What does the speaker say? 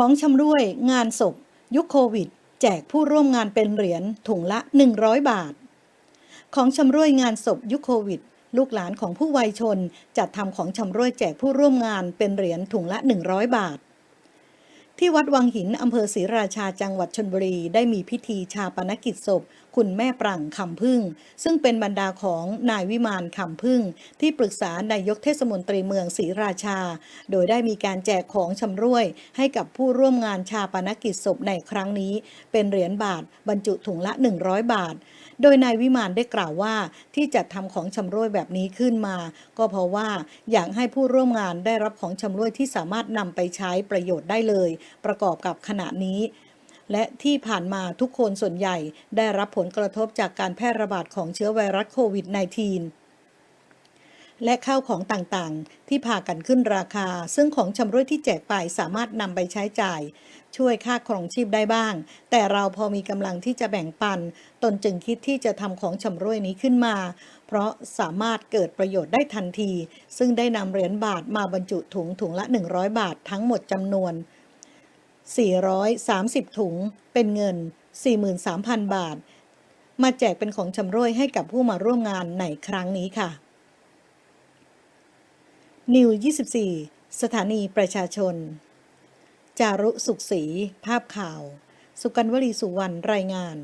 ของชำร่วยงานศพ ยุคโควิด แจกผู้ร่วมงานเป็นเหรียญถุงละ 100 บาท ของชำร่วยงานศพยุคโควิด ลูกหลานของผู้วัยชน จัดทำของชำร่วยแจกผู้ร่วมงานเป็นเหรียญถุงละ 100 บาท ที่วัดวังหินอำเภอศรีราชาจังหวัดชนบุรี ได้มีพิธีชาปนกิจศพ คุณแม่ปรังคำพึ่ง ซึ่งเป็นบรรดาของนายวิมานคำพึ่ง ที่ปรึกษานายกเทศมนตรีเมืองศรีราชา โดยได้มีการแจกของชำร่วย ให้กับผู้ร่วมงานชาปนกิจศพในครั้งนี้ เป็นเหรียญบาทบรรจุถุงละ 100 บาท โดยนายวิมานได้กล่าวว่าที่จัดทำของชำร่วยแบบนี้ขึ้นมา ก็เพราะว่าอยากให้ผู้ร่วมงานได้รับของชำร่วยที่สามารถนำไปใช้ประโยชน์ได้เลยประกอบกับขณะนี้ และที่ผ่านมาทุกคนส่วนใหญ่ได้รับผลกระทบจากการแพร่ระบาดของเชื้อไวรัสโควิด -19 และข้าวของต่างๆ ที่พากันขึ้นราคา ซึ่งของชำร่วยที่แจกไปสามารถนำไปใช้จ่าย ช่วยค่าครองชีพได้บ้าง แต่เราพอมีกำลังที่จะแบ่งปัน ตนจึงคิดที่จะทำของชำร่วยนี้ขึ้นมา เพราะสามารถเกิดประโยชน์ได้ทันที ซึ่งได้นำเหรียญบาทมาบรรจุถุงถุงละ 100 บาททั้งหมดจำนวน 430 ถุง เป็นเงิน 43,000 บาท มาแจกเป็นของชำร่วยให้กับผู้มาร่วมงานในครั้งนี้ค่ะ นิว 24 สถานีประชาชน จารุสุขศรีภาพข่าว สุกันวลีสุวรรณรายงาน